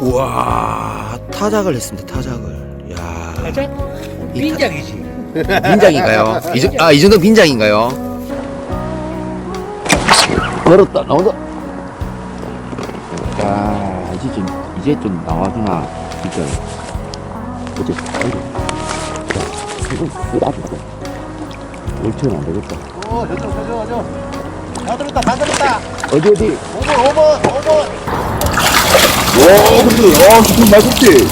우와 타작을 했습니다 타작을 야 가자. 이 빈장이지. 빈장인가요? 이, 정- 아, 이 정도 빈장인가요? 걸었다 나온다 야 이제 좀 이제 좀 나와주나 진짜 야 이거 아프다 옳지는 안 되겠다 어, 저쪽, 저쪽, 저쪽. 다 들었다, 다 들었다. 어디 어디 5번, 5번, 5번. 와 근데 와 기분 맛있지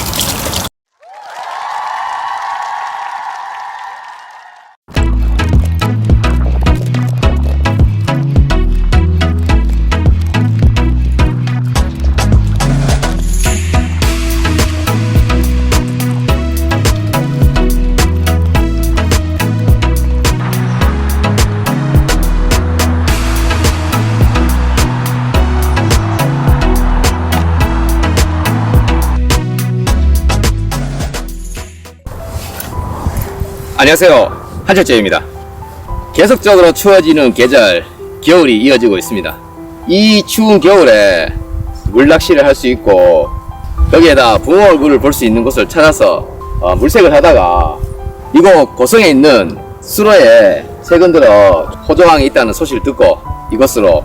안녕하세요. 한철재입니다. 계속적으로 추워지는 계절, 겨울이 이어지고 있습니다. 이 추운 겨울에 물낚시를 할 수 있고, 여기에다 붕어 얼굴을 볼 수 있는 곳을 찾아서 어, 물색을 하다가 이곳 고성에 있는 수로에 최근 들어 호조항이 있다는 소식을 듣고 이곳으로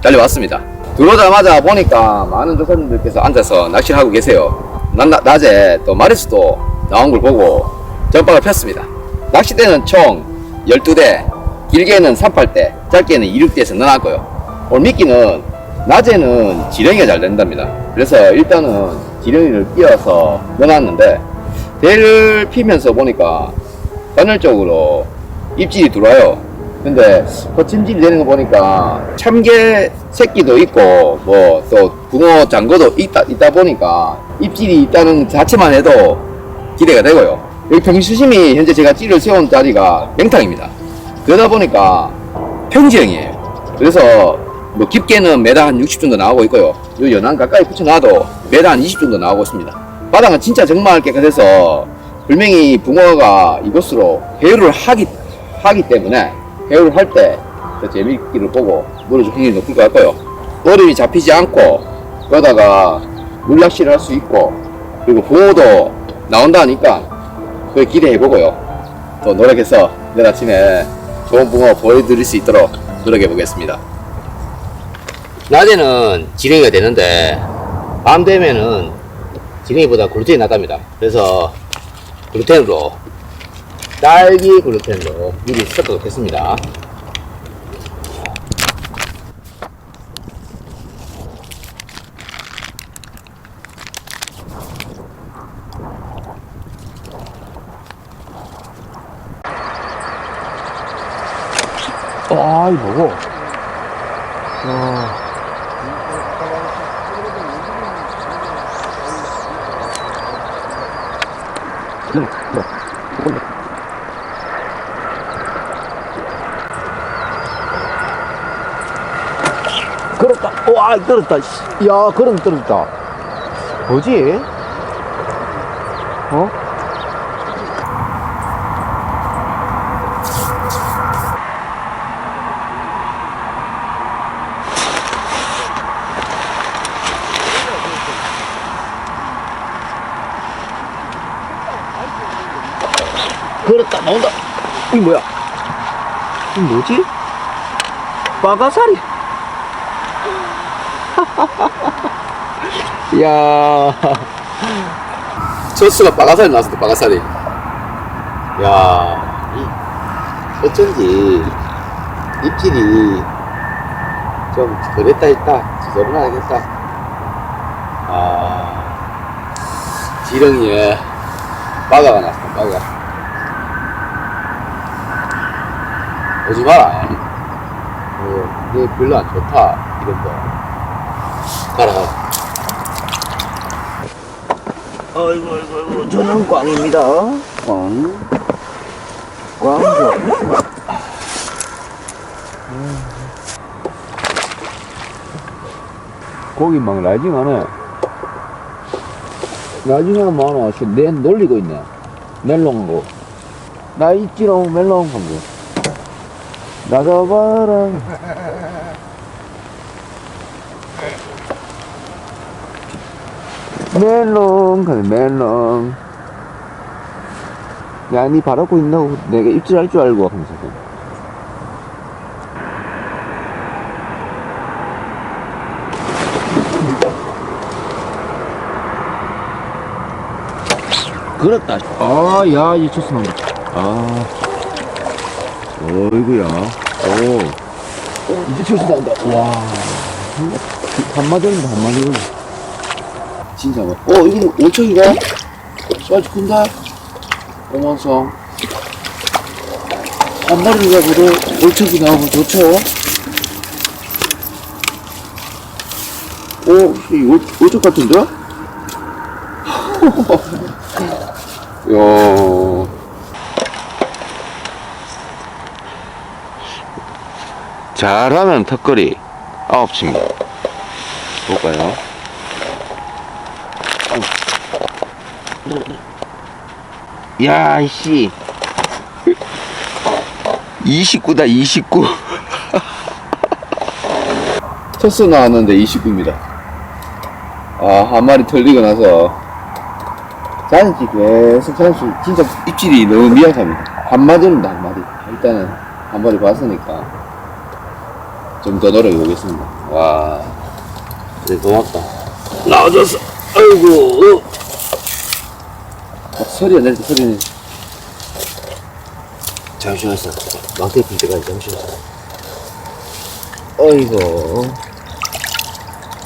달려왔습니다. 들어오자마자 보니까 많은 조사님들께서 앉아서 낚시를 하고 계세요. 나- 나- 낮에 또 마리수도 나온 걸 보고 전박을 폈습니다. 낚싯대는 총 12대, 길게는 38대, 짧게는 26대에서 넣어놨고요. 오늘 미끼는 낮에는 지렁이가 잘 된답니다. 그래서 일단은 지렁이를 끼워서 넣어놨는데 대를 피면서 보니까 쪽으로 입질이 들어와요. 근데 거침질이 되는 거 보니까 참개 새끼도 있고 뭐 또 붕어 장거도 있다 있다 보니까 입질이 있다는 자체만 해도 기대가 되고요. 여기 평수심이 현재 제가 찌를 세운 자리가 맹탕입니다. 그러다 보니까 평지형이에요. 그래서 뭐 깊게는 메다 한60 정도 나오고 있고요. 요 연안 가까이 붙여놔도 메다 한20 정도 나오고 있습니다. 바닥은 진짜 정말 깨끗해서 분명히 붕어가 이곳으로 회유를 하기 하기 때문에 회유를 할 때 더 재미있기를 보고 물어줄 확률이 높을 것 같고요. 얼음이 잡히지 않고 그러다가 물낚시를 할 수 있고 그리고 붕어도 나온다니까 그걸 기대해 보고요. 또 노력해서 내일 아침에 좋은 붕어 보여드릴 수 있도록 노력해 보겠습니다. 낮에는 지렁이가 되는데 밤 되면은 지렁이보다 글루텐이 낫답니다. 그래서 글루텐으로 딸기 글루텐으로 미리 섞어 놓겠습니다. 아 이거 뭐고 와 네, 네. 걸었다. 와, 걸었다. 씨. 야, 걸음 떨어졌다. 뭐지? 어? 걸었다. 나온다. 이 뭐야? 이 뭐지? 빠가사리. 야 소스가 빠가살이 나왔어, 빠가살이. 야, 이, 어쩐지 입질이 좀 그랬다 했다, 지저분 하겠다. 아, 지렁이에 빠가가 났어, 빠가. 오지 마라. 어, 너 별로 안 좋다, 이런 거. 가라, 가라. 아이고 아이고 아이고 저는 꽝입니다. 꽝. 꽝이죠. 고기 막 라이징하네. 나중에 많아. 내 놀리고 있네. 멜롱 거. 나 있지롱 멜롱 한 거. 나가봐라. 멜롱 가네 멜롱. 야, 니 바라고 있나고 내가 입질할 줄 알고 하면서. 그렇다. 아, 야, 이 초스 나온다. 아. 어이구야. 오. 이제 초스 나온다. 와. 한마디는 한마디는. 진짜 뭐. 어, 이거 5천인가? 사이즈 큰다. 한 마리를 잡아도 5천이 나오면 좋죠. 오, 이 5천 같은데? 야. 잘하면 턱걸이 아홉 칩니다. 볼까요? 야, 이씨. 29다, 29. 토스 나왔는데 29입니다. 아, 한 마리 털리고 나서 자연치 계속 자연치 진짜 입질이 너무 미약합니다. 한 마디는 한 마디. 일단은 한 마리 봤으니까 좀 더 노력해 보겠습니다. 와, 네, 고맙다. 나와줬어. 아이고. 어, 소리가 낼때 소리는 잠시만 있어. 망태 필 때까지 잠시만. 어이구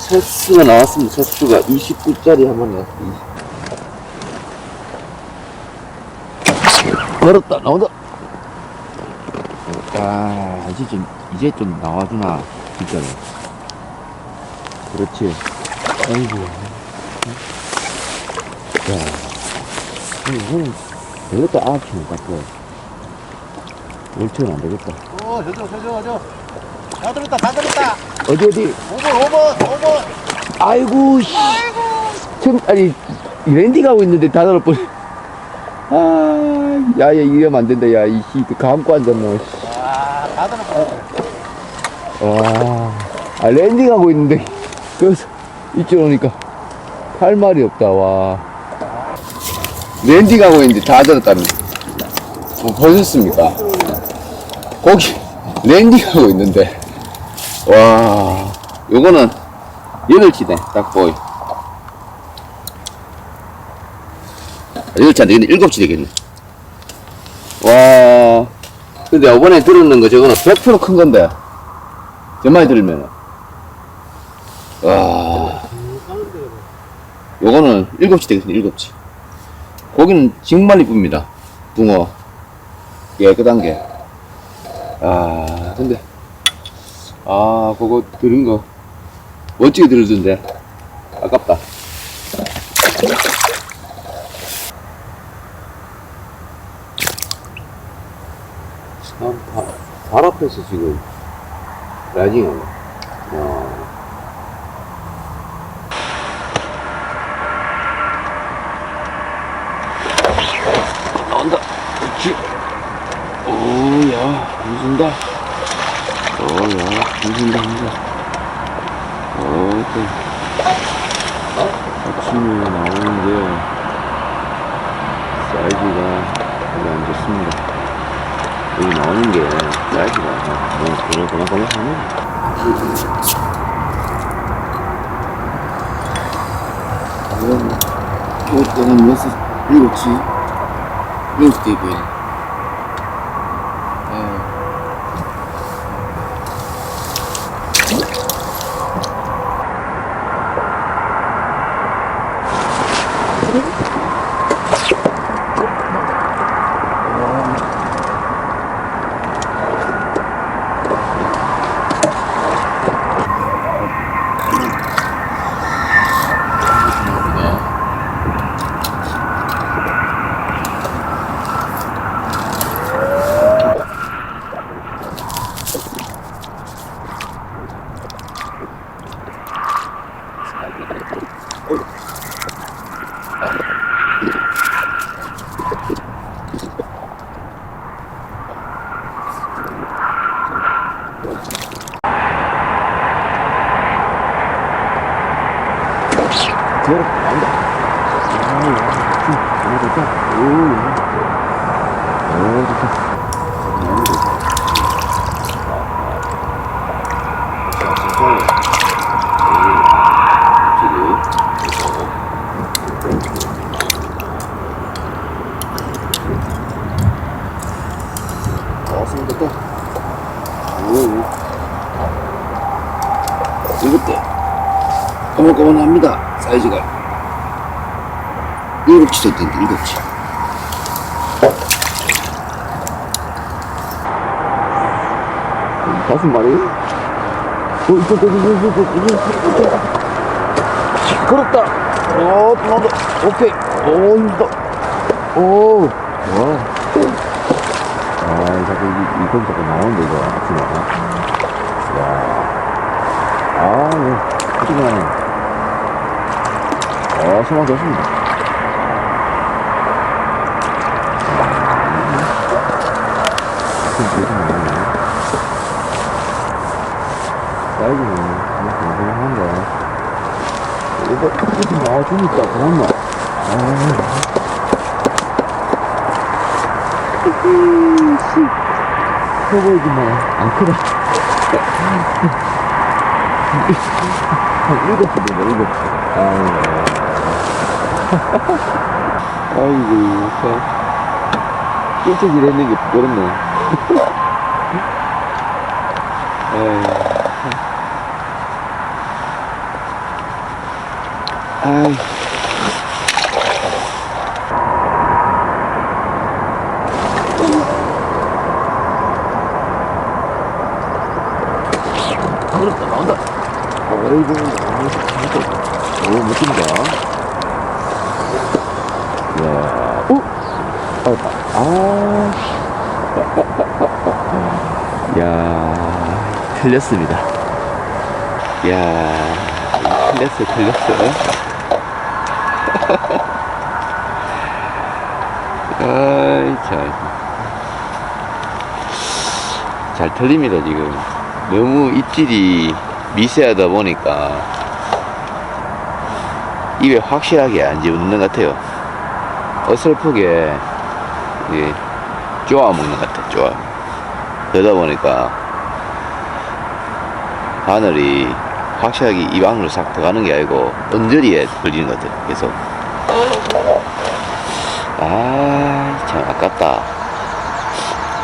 첫수가 나왔습니다. 첫수가 29짜리 한 마리 나왔습니다. 걸었다, 나온다. 아, 이제 좀, 이제 좀 나와주나, 진짜로. 그렇지. 아이고. 야. 형, 형, 되겠다, 아홉 시면 깎고. 월초는 안 되겠다. 어, 저저, 저 저, 저. 다 들었다, 다 들었다. 어디, 어디? 5번, 5번, 5번. 아이고, 씨. 참, 아니, 랜디 가고 있는데 다 뻔. 아, 야, 야, 이러면 안 된다, 야, 이, 씨, 감고 앉았노, 씨. 와. 아, 랜디 가고 있는데, 그래서, 이쪽 오니까, 할 말이 없다, 와. 랜디 가고 있는데 다 들었답니다. 뭐 보셨습니까? 거기 랜디 가고 있는데 와 요거는 여덟 치네 딱 보이 여덟 치 안되겠네 일곱 치 되겠네 와 근데 이번에 들었는 거 저거는 100%큰 건데 저만이 들으면 와 요거는 일곱 치 되겠네 일곱 치 고기는 정말 이쁩니다. 붕어. 깨끗한 게. 아, 근데, 아, 그거 들은 거, 멋지게 들었던데. 아깝다. 참, 바, 발 앞에서 지금, 하네. 와. 나온다. 그렇지. 오, 야, 무슨다. 오, 야, 무슨다, 무슨. 오, 또. 아침에 나오는데, 사이즈가 별로 안 좋습니다. 여기 나오는 게 사이즈가 너무 그냥 그냥 그냥 하네. 이것도는 여섯, 일곱 치. 일곱 개 보이 좋다. 오, 오, 좋다. 좋다. 또. 오. 이것도 꼬물꼬물합니다 사이즈가 다섯 마리? 어, 있다, 있다, 있다, 있다, 있다, 있다, 있다. 걸었다. 어, 나도, 오케이. 오, 힘다. 오, 와. 아, 자꾸 이, 이건 자꾸 나오는데, 이거. 아침에. 야. 아, 네. 어떻게 하 네. 아. 지금 계속 나오네. 사이즈는 뭐 굉장한데. 이거, 이거 나와주니까 그렇나? 아. 씨. 커 보이지만 안 크다. 한 일곱 시 되네, 일곱 시. 아이고. 아이고, 참. 꿀쩍이 했는 게 부끄럽네. 아이. 그렇다, 나온다. 어이구, 너무 잘했다. 오, 멋집니다. 이야, 오! 아, 아. 야 틀렸습니다. 야 틀렸어, 틀렸어. 아이, 참. 잘 틀립니다, 지금. 너무 입질이 미세하다 보니까 입에 확실하게 안 집는 것 같아요. 어설프게 예, 쪼아 먹는 것 같아, 쪼아. 그러다 보니까 바늘이 확실하게 입 안으로 싹 들어가는 게 아니고 언저리에 걸리는 것 같아요, 계속. 아, 참 아깝다.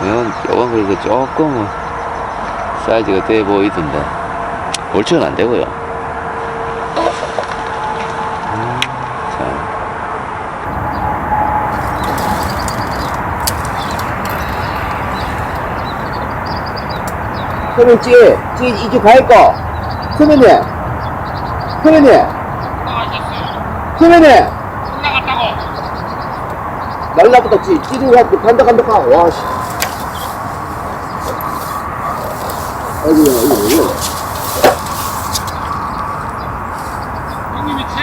이건, 이건 그래도 조금 사이즈가 돼 보이던데. 올척은 안 되고요. 음, 참. 그러면 찌, 찌 이제 갈까? 선배님, 선배님, 선배님. 나갔다고. 날라부터 찌, 찌를 갖고 가. 와 씨. 아이고, 아이고, 아이고. 형님 위치.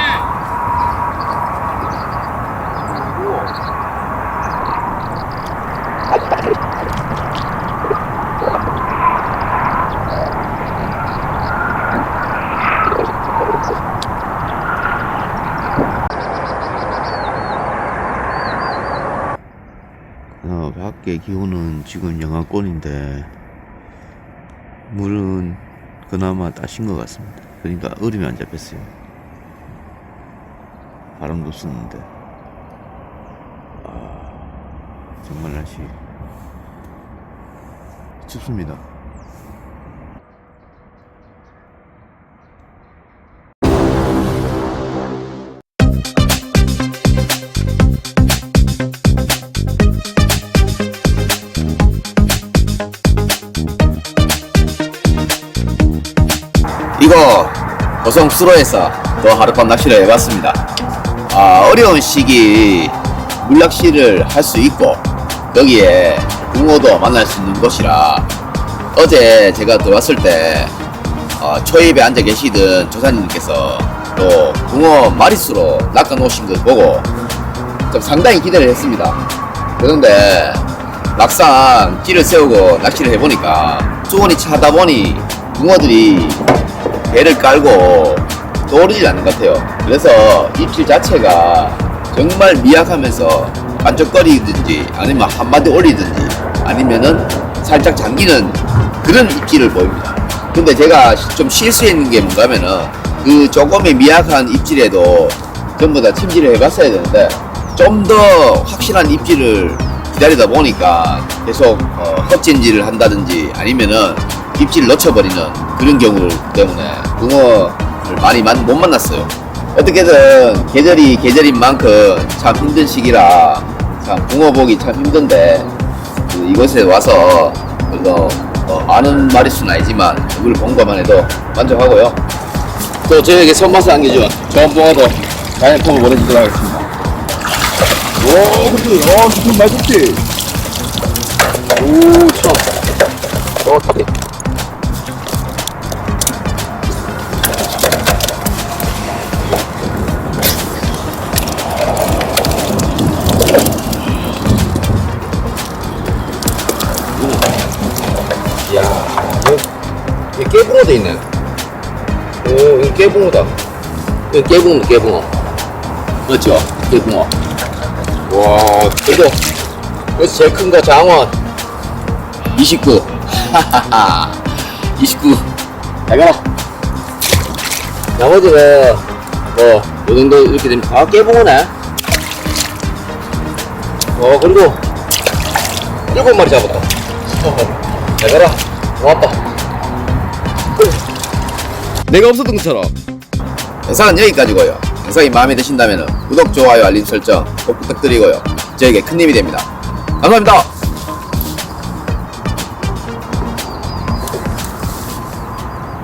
어, 밖에 기온은 지금 영하권인데 물은 그나마 따신 것 같습니다. 그러니까 얼음이 안 잡혔어요. 바람도 쓰는데 아, 정말 날씨 춥습니다. 고성 수로에서 또 하룻밤 낚시를 해봤습니다. 아, 어려운 시기 물낚시를 할 수 있고 여기에 붕어도 만날 수 있는 곳이라 어제 제가 들어왔을 때 어, 초입에 앉아 계시던 조사님께서 또 붕어 마리수로 낚아 놓으신 걸 보고 좀 상당히 기대를 했습니다. 그런데 막상 찌를 세우고 낚시를 해보니까 수온이 차다 보니 붕어들이 배를 깔고 떠오르질 않는 것 같아요. 그래서 입질 자체가 정말 미약하면서 반짝거리든지 아니면 한마디 올리든지 아니면은 살짝 잠기는 그런 입질을 보입니다. 근데 제가 좀 실수했는 게 뭔가 하면은 그 조금의 미약한 입질에도 전부 다 침질을 해봤어야 되는데 좀 더 확실한 입질을 기다리다 보니까 계속 어, 헛진질을 한다든지 아니면은 입질을 놓쳐버리는 그런 경우 때문에 붕어를 많이 만- 못 만났어요. 어떻게든 계절이 계절인 만큼 참 힘든 시기라 참 붕어 보기 참 힘든데 그 이곳에 와서 그래도 어, 아는 마리수는 아니지만 이걸 본 것만 해도 만족하고요. 또 저에게 손맛을 안겨준 좋은 붕어도 자연품을 보내주도록 하겠습니다. 오, 근데, 아, 지금 맛있지? 오, 참. 어, 깨붕어다. 이 깨붕어, 깨붕어. 맞죠? 깨붕어. 와, 그래도 여기서 제일 큰 거 장원. 29 하하하 29 잘가라 나머지는 뭐 요 정도 이렇게 되면 아 깨봉어네. 어 그리고 일곱 마리 잡았다. 잘 가라. 고맙다. 내가 없었던 것처럼 영상은 여기까지고요. 영상이 마음에 드신다면 구독, 좋아요, 알림 설정 꼭 부탁드리고요. 저에게 큰 힘이 됩니다. 감사합니다